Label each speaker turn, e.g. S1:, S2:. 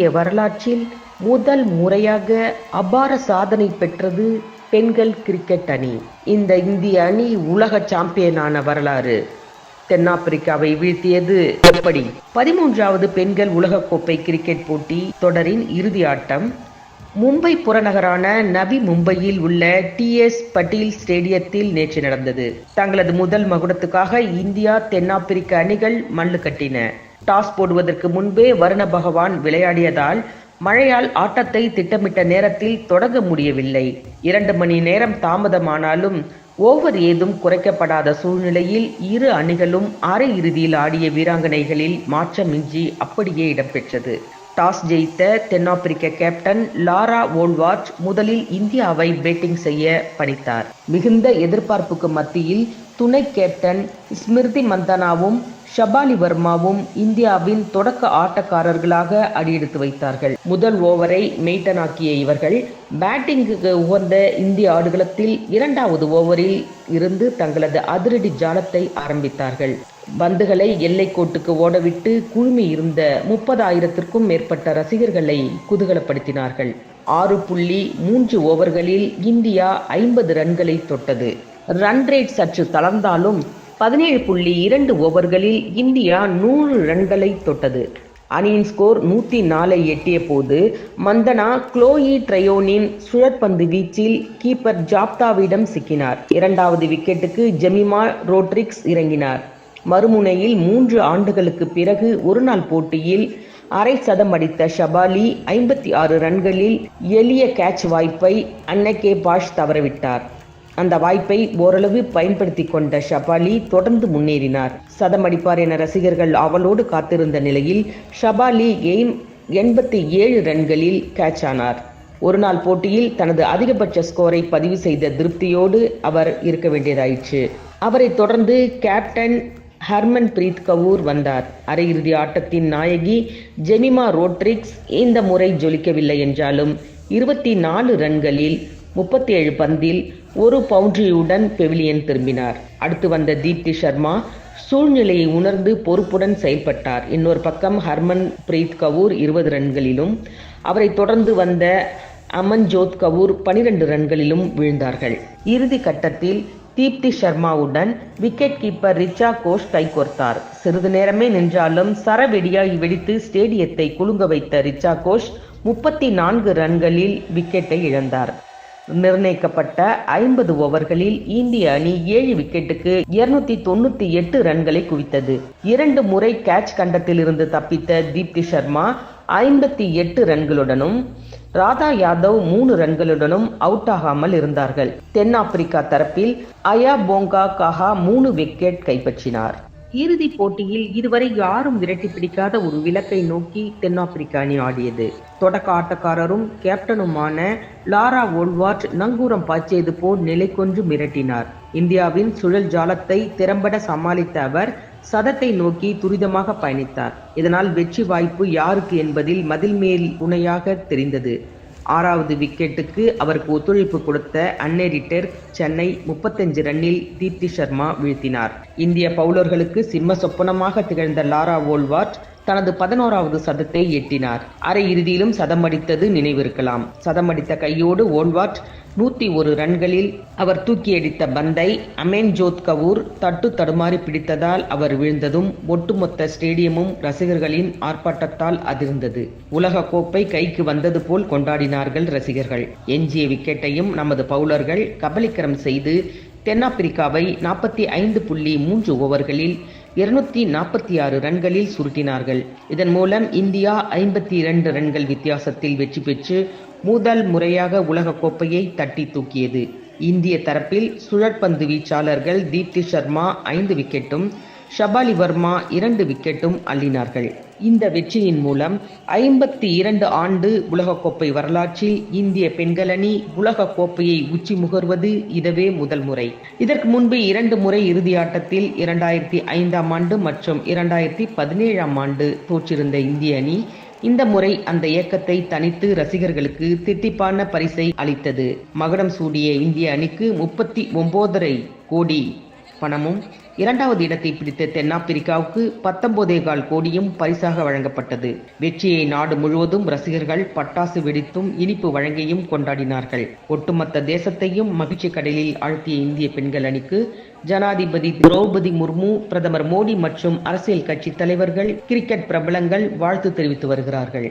S1: இந்திய வரலாற்றில் முதல் முறையாக அபார சாதனை பெற்றது பெண்கள் கிரிக்கெட் அணி. இந்த இந்திய அணி உலக சாம்பியனான வரலாறு. தென்னாப்பிரிக்காவை வீழ்த்தியது எப்படி? பதிமூன்றாவது பெண்கள் உலகக்கோப்பை கிரிக்கெட் போட்டி தொடரின் இறுதி ஆட்டம் மும்பை புறநகரான நவி மும்பையில் உள்ள டி எஸ் பட்டீல் ஸ்டேடியத்தில் நேற்று நடந்தது. தங்களது முதல் மகுடத்துக்காக இந்தியா தென்னாப்பிரிக்க அணிகள் மல்லு கட்டின. டாஸ் போடுவதற்கு முன்பே வருண பகவான் விளையாடியதால் மழையால் ஆட்டத்தை திட்டமிட்ட நேரத்தில் தொடங்க முடியவில்லை. இரண்டு மணி நேரம் தாமதமானாலும் ஓவர் ஏதும் குறைக்கப்படாத சூழ்நிலையில் இரு அணிகளும் அரை இறுதியில் ஆடிய வீராங்கனைகளில் மாற்றமின்றி அப்படியே இடம்பெற்றது. டாஸ் ஜெயித்த தென்னாப்பிரிக்க கேப்டன் லாரா ஓல்வாட் முதலில் இந்தியாவை பேட்டிங் செய்ய பணித்தார். மிகுந்த எதிர்பார்ப்புக்கு மத்தியில் துணை கேப்டன் ஸ்மிருதி மந்தனாவும் ஷபாலி வர்மாவும் இந்தியாவின் தொடக்க ஆட்டக்காரர்களாக அடியெடுத்து வைத்தார்கள். முதல் ஓவரை மெய்டனாக்கிய இவர்கள் பேட்டிங்குக்கு உகந்த இந்திய ஆடுகளத்தில் இரண்டாவது ஓவரில் இருந்து தங்களது அதிரடி ஜாலத்தை ஆரம்பித்தார்கள். பந்துகளை எல்லைக்கோட்டுக்கு ஓடவிட்டு குழுமி இருந்த முப்பதாயிரத்திற்கும் மேற்பட்ட ரசிகர்களை குதூகலப்படுத்தினார்கள். ஆறு புள்ளி மூன்று ஓவர்களில் இந்தியா ஐம்பது ரன்களை தொட்டது. ரன் ரேட் சற்று தளர்ந்தாலும் பதினேழு புள்ளி இரண்டு ஓவர்களில் இந்தியா நூறு ரன்களை தொட்டது. அணியின் ஸ்கோர் நூற்றி நாலை எட்டிய போது மந்தனா குளோயி ட்ரையோனின் சுழற்பந்து வீச்சில் கீப்பர் ஜாப்தாவிடம் சிக்கினார். இரண்டாவது விக்கெட்டுக்கு ஜெமிமா ரோட்ரிக்ஸ் இறங்கினார். மறுமுனையில் மூன்று ஆண்டுகளுக்கு பிறகு ஒருநாள் போட்டியில் அரை சதம் அடித்த ஷபாலி ஐம்பத்தி ஆறு ரன்களில் எளிய கேட்ச் வாய்ப்பை அன்னகே பாஷ் தவறவிட்டார். அந்த வாய்ப்பை ஓரளவு பயன்படுத்தி கொண்ட ஷபாலி தொடர்ந்து முன்னேறினார். சதம் அடிப்பார் என ரசிகர்கள் அவளோடு காத்திருந்த நிலையில் ஷபாலி எய்ம் எண்பத்தி ஏழு ரன்களில் கேட்ச் ஆனார். ஒருநாள் போட்டியில் தனது அதிகபட்ச ஸ்கோரை பதிவு செய்த திருப்தியோடு அவர் இருக்க வேண்டியதாயிற்று. அவரை தொடர்ந்து கேப்டன் ஹர்மன் பிரீத் கவுர் வந்தார். அரையிறுதி ஆட்டத்தின் நாயகி ஜெமிமா ரோட்ரிக்ஸ் இந்த முறை ஜொலிக்கவில்லை என்றாலும் இருபத்தி நாலு ரன்களில் முப்பத்தி ஏழு பந்தில் ஒரு பவுண்டரியுடன் பெவிலியன் திரும்பினார். அடுத்து வந்த தீப்தி சர்மா சூழ்நிலையை உணர்ந்து பொறுப்புடன் செயல்பட்டார். இன்னொரு பக்கம் ஹர்மன் பிரீத் கவுர் இருபது ரன்களிலும் அவரை தொடர்ந்து வந்த அமன்ஜோத் கவுர் பனிரெண்டு ரன்களிலும் வீழ்ந்தார்கள். இறுதி கட்டத்தில் தீப்தி சர்மாவுடன் விக்கெட் கீப்பர் ரிச்சா கோஷ் கைகோர்த்தார் சிறிது நேரமே நின்றாலும் சரவெடியாய் வெடித்து ஸ்டேடியத்தை குலுங்க வைத்த ரிச்சா கோஷ் முப்பத்தி நான்கு ரன்களில் விக்கெட்டை இழந்தார். நிர்ணயிக்கப்பட்ட ஐம்பது ஓவர்களில் இந்திய அணி ஏழு விக்கெட்டுக்கு இருநூத்தி தொண்ணூத்தி எட்டு ரன்களை குவித்தது. இரண்டு முறை கேட்ச் கண்டத்திலிருந்து தப்பித்த தீப்தி சர்மா ஐம்பத்தி எட்டு ரன்களுடனும் ராதா யாதவ் மூணு ரன்களுடனும் அவுட் ஆகாமல் இருந்தார்கள். தென்னாப்பிரிக்கா தரப்பில் அயா போங்கா கஹா மூணு விக்கெட் கைப்பற்றினார். இறுதிப் போட்டியில் இதுவரை யாரும் விரட்டி பிடிக்காத ஒரு விலக்கை நோக்கி தென்னாப்பிரிக்க அணி ஆடியது. தொடக்க ஆட்டக்காரரும் கேப்டனுமான லாரா ஓல்வார்ட் நங்கூரம் பாய்ச்சியது போல் நிலை கொன்று மிரட்டினார். இந்தியாவின் சுழல் ஜாலத்தை திறம்பட சமாளித்த அவர் சதத்தை நோக்கி துரிதமாக பயணித்தார். இதனால் வெற்றி வாய்ப்பு யாருக்கு என்பதில் மதில் மேல் உணையாக தெரிந்தது. ஆறாவது விக்கெட்டுக்கு அவருக்கு ஒத்துழைப்பு கொடுத்த அன்னேரிட்டர் சென்னை முப்பத்தஞ்சு ரன்னில் தீப்தி சர்மா வீழ்த்தினார். இந்திய பவுலர்களுக்கு சிம்ம சொப்பனமாக திகழ்ந்த லாரா வோல்வார்ட் தனது பதினோராவது சதத்தை எட்டினார். அரை இறுதியிலும் சதம் அடித்தது நினைவிருக்கலாம். சதம் அடித்த கையோடு ஓல்வாட் நூத்தி ஒரு ரன்களில் அவர் தூக்கி அடித்த பந்தை அமேன் ஜோத் கவூர் தட்டு தடுமாறி பிடித்ததால் அவர் விழுந்ததும் ஒட்டுமொத்த ஸ்டேடியமும் ரசிகர்களின் ஆர்ப்பாட்டத்தால் அதிர்ந்தது. உலக கோப்பை கைக்கு வந்தது போல் கொண்டாடினார்கள் ரசிகர்கள். எஞ்சிய விக்கெட்டையும் நமது பவுலர்கள் கபலிக்கரம் செய்து தென்னாப்பிரிக்காவை நாற்பத்தி ஐந்து புள்ளி மூன்று ஓவர்களில் இருநூத்தி நாற்பத்தி ஆறு ரன்களில் சுருட்டினார்கள். இதன் மூலம் இந்தியா ஐம்பத்தி இரண்டு ரன்கள் வித்தியாசத்தில் வெற்றி பெற்று முதல் முறையாக உலக கோப்பையை தட்டி தூக்கியது. இந்திய தரப்பில் சுழற்பந்து வீச்சாளர்கள் தீப்தி சர்மா ஐந்து விக்கெட்டும் ஷபாலி வர்மா இரண்டு விக்கெட்டும் அள்ளினார்கள். இந்த வெற்றியின் மூலம் ஐம்பத்தி இரண்டு ஆண்டு உலகக்கோப்பை வரலாற்றில் இந்திய பெண்கள் அணி உலகக்கோப்பையை உச்சி முகர்வது இதுவே முதல் முறை. இதற்கு முன்பு இரண்டு முறை இறுதியாட்டத்தில் இரண்டாயிரத்தி ஐந்தாம் ஆண்டு மற்றும் இரண்டாயிரத்தி பதினேழாம் ஆண்டு தோற்றிருந்த இந்திய அணி இந்த முறை அந்த இயக்கத்தை தனித்து ரசிகர்களுக்கு திட்டிப்பான பரிசை அளித்தது. மகுடம் சூடிய இந்திய அணிக்கு முப்பத்தி ஒன்பதரை கோடி பணமும் இரண்டாவது இடத்தை பிடித்த தென்னாப்பிரிக்காவுக்கு பத்தொன்பதே கால் கோடியும் பரிசாக வழங்கப்பட்டது. வெற்றியை நாடு முழுவதும் ரசிகர்கள் பட்டாசு வெடித்தும் இனிப்பு வழங்கியும் கொண்டாடினார்கள். ஒட்டுமொத்த தேசத்தையும் மகிழ்ச்சி கடலில் ஆழ்த்திய இந்திய பெண்கள் அணிக்கு ஜனாதிபதி திரௌபதி முர்மு பிரதமர் மோடி மற்றும் அரசியல் கட்சி தலைவர்கள் கிரிக்கெட் பிரபலங்கள் வாழ்த்து தெரிவித்து வருகிறார்கள்.